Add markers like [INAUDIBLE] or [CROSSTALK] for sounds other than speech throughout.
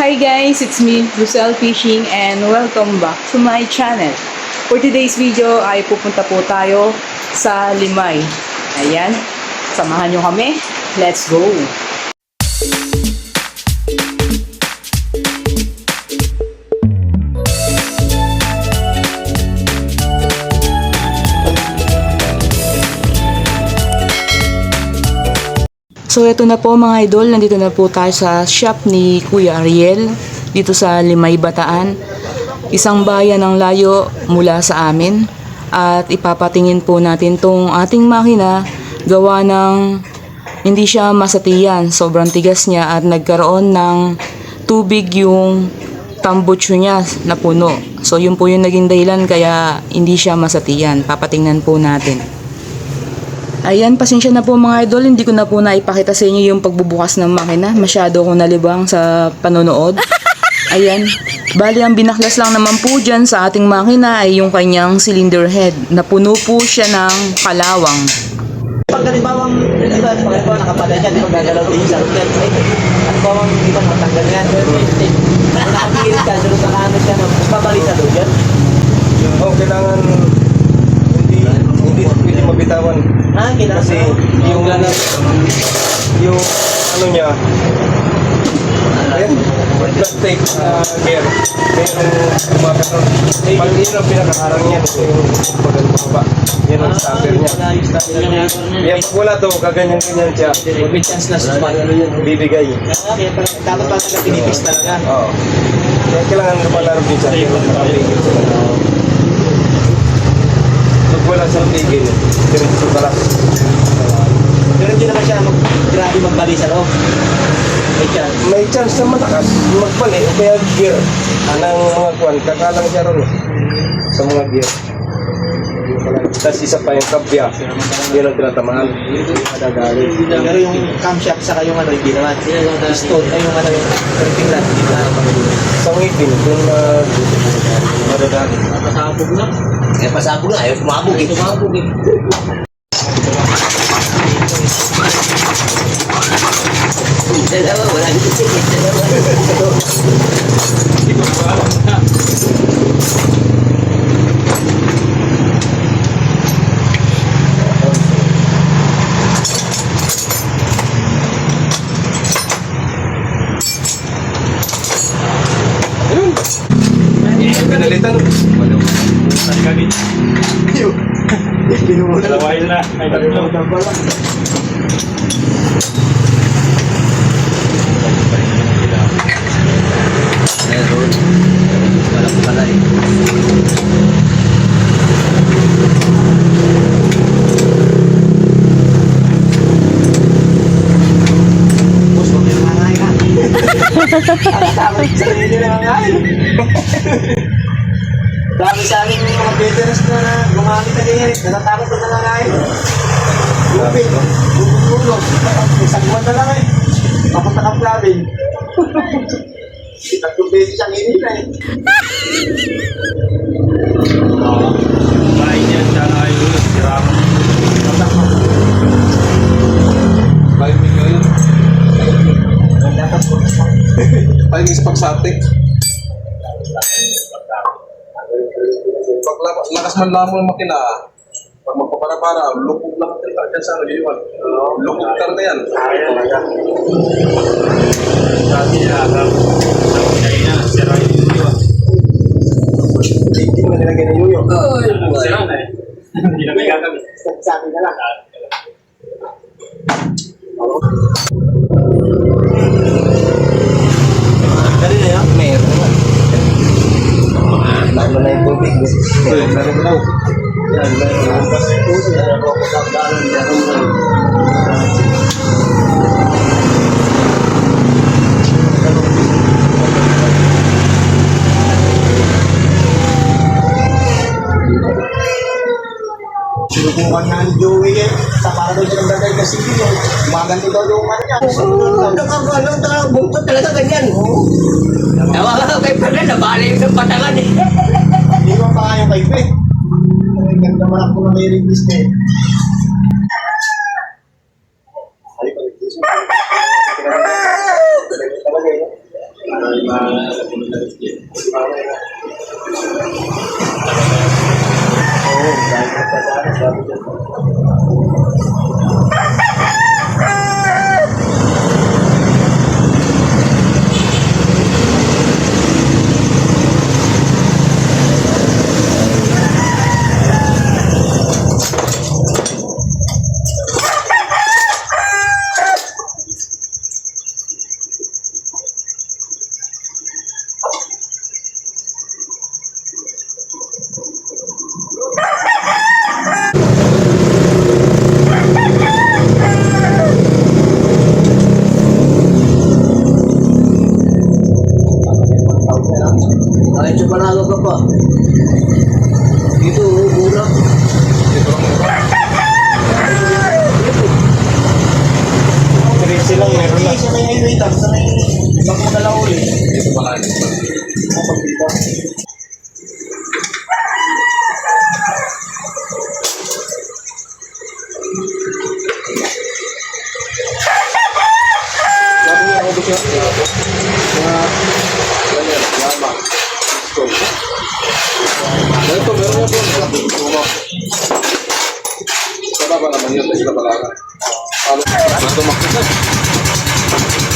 Hi guys, it's me, Lucelle Fishing and welcome back to my channel. For today's video ay pupunta po tayo sa Limay. Ayan, samahan nyo kami. Let's go! So ito na po mga idol, nandito na po tayo sa shop ni Kuya Ariel dito sa Limay Bataan. Isang bayan ng layo mula sa amin at ipapatingin po natin tong ating makina gawa ng hindi siya masatiyan. Sobrang tigas niya at nagkaroon ng tubig yung tambutso niya na puno. So yun po yung naging dahilan kaya hindi siya masatiyan. Papatingnan po natin. Ayan, pasensya na po mga idol, hindi ko na po naipakita sa inyo yung pagbubukas ng makina. Masyado akong nalibang sa panonood. [LAUGHS] Ayan, bali ang binaklas lang naman po dyan sa ating makina ay yung kanyang cylinder head. Napuno po siya ng kalawang. Pag halimbawang, iba, pag nakapatay ka, di ba gagalaw din sa hotel? Ay, halimbawang iba matanggal yan. Kung nakakirit ka, sunod sa kanan siya, no? babalik sa doon yan. Oh, kailangan hindi hindi pwede mabitawan Ah, kailangan. kasi yung yung ano niya Ayan, plastic uh, gear. Mayroong umagat nun. Pag yun ang pinakaharang niya, ito yung pagano pababa. Yan ang stopper niya. Yan, pag wala to, kaganyan-ganyan siya. May chance na sa spot. Bibigay. Ah, kaya pala, dapat pala na pinipis talaga. Oo. Kaya kailangan lumalaro din siya. Nakapigil sila. Pag wala siyang tigil, diretso ka lang. Pero hindi naman siya mag, grabe magbali sa loob. May chance. may chance na malakas magbali o kaya gear ng mga kwan kakalang siya ron sa mga gear tapos isa pa yung kabya yun ang tinatamaan madadali Pero yung camshaft saka yung ano, hindi naman. Piston, ay yung ano, yung turning rod, hindi na naman sa ngipin yung uh, madadali Pasabog na. Eh, pasabog na. Ayaw sumabog eh. Sumabog eh. Dalawa, wala dito ticket. Dalawa. ayun yung pinalitan Dalawain na. Ay, tatlo. Meron. Walang pala eh. Boss, huwag kayong mangay ha. Takot sa inyo na mangay. Dami sa akin yung mga veterans na gumamit na ganyan. Natatakot na mangay. Lupin. Bumulog. Isang buwan na lang eh. Papunta ka clubbing. Tatlong beses siyang inila eh. Bahay niyan, sana ayun. Sirama. five million Dapat po. five is pagsate pag lakas, lakas man lamang ang makina pag magpapara-para lupog lang ang trika dyan sa ano yun lupog talaga yan Sabi niya, alam. Sabi niya, sira yung iyo. hindi mo nilagay na yuyo Sira na eh. Hindi na may gagamit. Sabi na lang. Dali na yan? meron naman lalo na yung tubig meron daw yan meron Sinubukan nga ni Joey eh. Sa para daw siya ng bagay kasi yun. Maganti daw yung man niya. Ano ka ba? Ano talaga? Bungkot talaga ganyan. Ewan ka kay Pernel. Nabali yung ng patangan eh. Hindi mo pa kaya kay Pet. Ay, ganda mo Baba naman yun, baba lang. Ano, ano tumakbo na?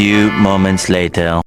Few moments later.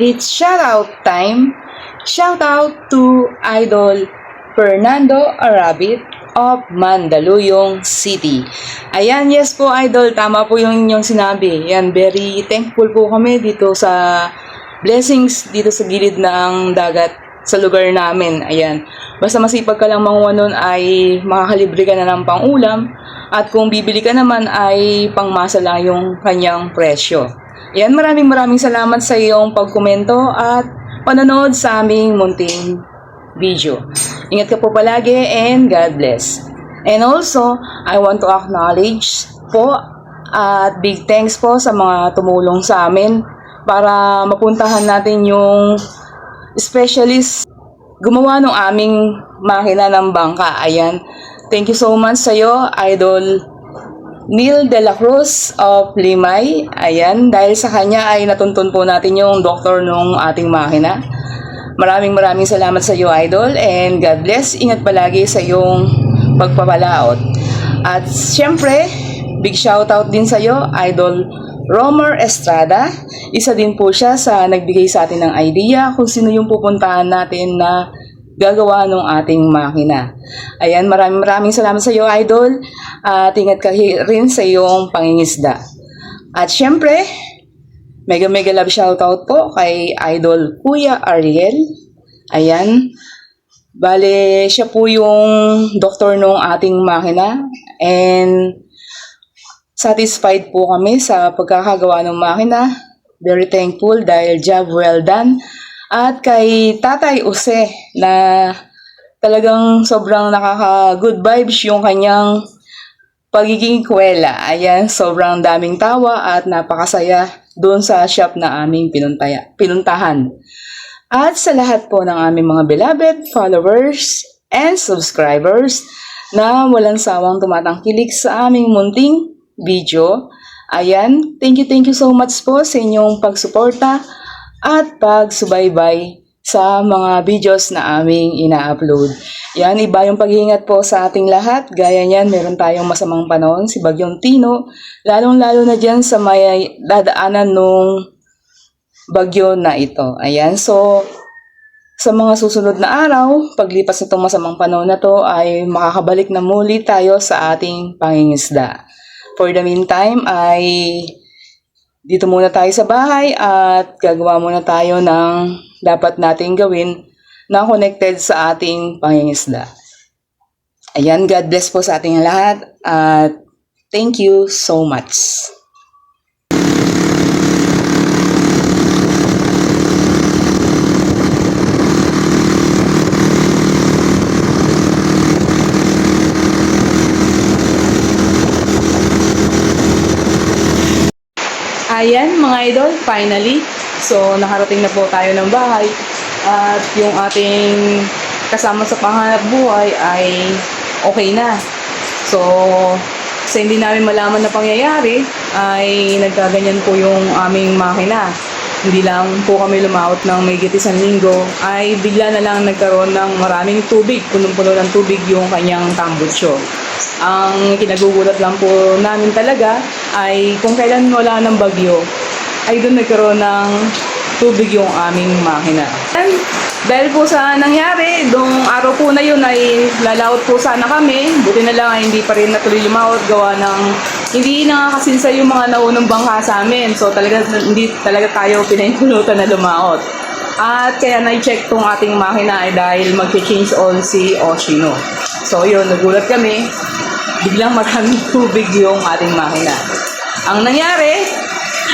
It's shoutout time. Shoutout to Idol Fernando Arabit of Mandaluyong City. Ayan, yes po Idol, tama po yung inyong sinabi. Yan, very thankful po kami dito sa blessings dito sa gilid ng dagat sa lugar namin. Ayan. Basta masipag ka lang manguha nun ay makakalibre ka na ng pangulam at kung bibili ka naman ay pangmasa lang yung kanyang presyo. Yan, maraming maraming salamat sa iyong pagkomento at panonood sa aming munting video. Ingat ka po palagi and God bless. And also, I want to acknowledge po at big thanks po sa mga tumulong sa amin para mapuntahan natin yung specialist gumawa ng aming makina ng bangka. Ayan. Thank you so much sa iyo, Idol Neil De La Cruz of Limay. Ayan, dahil sa kanya ay natuntun po natin yung doktor nung ating makina. Maraming maraming salamat sa iyo, Idol, and God bless. Ingat palagi sa iyong pagpapalaot. At syempre, big shoutout din sa iyo, Idol Romer Estrada. Isa din po siya sa nagbigay sa atin ng idea kung sino yung pupuntahan natin na gagawa ng ating makina. Ayan, maraming maraming salamat sa iyo, Idol. At ingat ka rin sa iyong pangingisda. At syempre, mega mega love shoutout po kay Idol Kuya Ariel. Ayan, Bale, siya po yung doktor nung ating makina and satisfied po kami sa pagkakagawa ng makina. Very thankful dahil job well done. At kay Tatay Use na talagang sobrang nakaka-good vibes yung kanyang pagiging kwela. Ayan, sobrang daming tawa at napakasaya doon sa shop na aming pinuntaya, pinuntahan. At sa lahat po ng aming mga beloved followers and subscribers na walang sawang tumatangkilik sa aming munting video. Ayan, thank you, thank you so much po sa inyong pagsuporta at pagsubaybay sa mga videos na aming ina-upload. Yan, iba yung pag-iingat po sa ating lahat. Gaya niyan, meron tayong masamang panahon, si Bagyong Tino, lalong-lalo na dyan sa may dadaanan nung bagyo na ito. Ayan, so sa mga susunod na araw, paglipas nitong masamang panahon na to ay makakabalik na muli tayo sa ating pangingisda. For the meantime ay dito muna tayo sa bahay at gagawa muna tayo ng dapat nating gawin na connected sa ating pangingisda. Ayan, God bless po sa ating lahat at thank you so much. Ayan mga idol, finally. So nakarating na po tayo ng bahay at yung ating kasama sa panghanap buhay ay okay na. So sa hindi namin malaman na pangyayari ay nagkaganyan po yung aming makina. Hindi lang po kami lumaot ng may isang linggo ay bigla na lang nagkaroon ng maraming tubig, punong-puno ng tubig yung kanyang tambutso. Ang kinagugulat lang po namin talaga ay kung kailan wala ng bagyo, ay doon nagkaroon ng tubig yung aming makina. And dahil po sa nangyari, doong araw po na yun ay lalaot po sana kami. Buti na lang ay hindi pa rin natuloy lumaot gawa ng hindi nakakasinsa yung mga naunang bangka sa amin. So talaga hindi talaga tayo pinahintulutan na lumaot. At kaya na-check tong ating makina ay dahil mag-change oil si Oshino. So yun, nagulat kami. Biglang maraming [LAUGHS] tubig yung ating makina. Ang nangyari,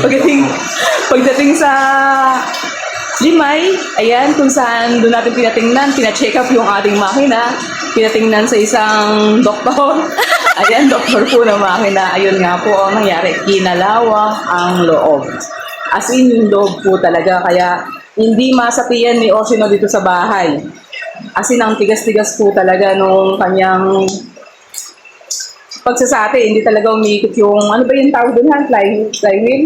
pagdating, pagdating sa Limay, ayan, kung saan doon natin tinatingnan, pina-check up yung ating makina, pinatingnan sa isang doktor. [LAUGHS] Ayan, doktor po ng makina. Ayun nga po ang nangyari, kinalawa ang loob. As in, yung loob po talaga, kaya hindi masapian ni Osino dito sa bahay. As in, ang tigas-tigas po talaga nung kanyang pagsasate, hindi talaga umiikot yung, ano ba yung tawag doon, ha? Fly, flywheel?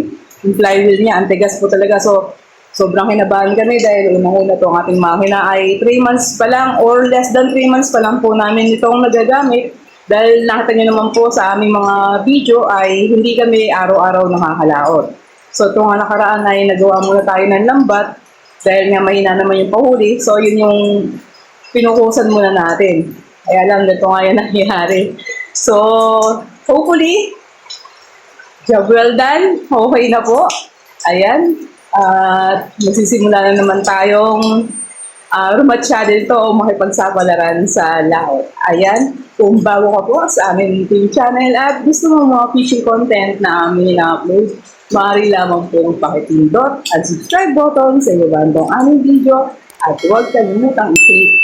Yung flywheel niya, ang tigas po talaga. So, sobrang kinabahan kami dahil unang-una to ang ating makina ay 3 months pa lang or less than 3 months pa lang po namin itong nagagamit. Dahil nakita niyo naman po sa aming mga video ay hindi kami araw-araw nakakalaot. So, ito nga nakaraan ay nagawa muna tayo ng lambat dahil nga mahina naman yung pahuli. So, yun yung pinukusan muna natin. Kaya lang, ganito nga yung [LAUGHS] nangyari. So, hopefully, job well done. Okay na po. Ayan. At magsisimula na naman tayong uh, rumatsa dito o makipagsapalaran sa laot. Ayan. Kung bago ka po sa aming YouTube channel at gusto mo mga fishing content na aming na-upload, maaari lamang pong pakipindot at subscribe button sa iyo bandong aming video at huwag kalimutang i-click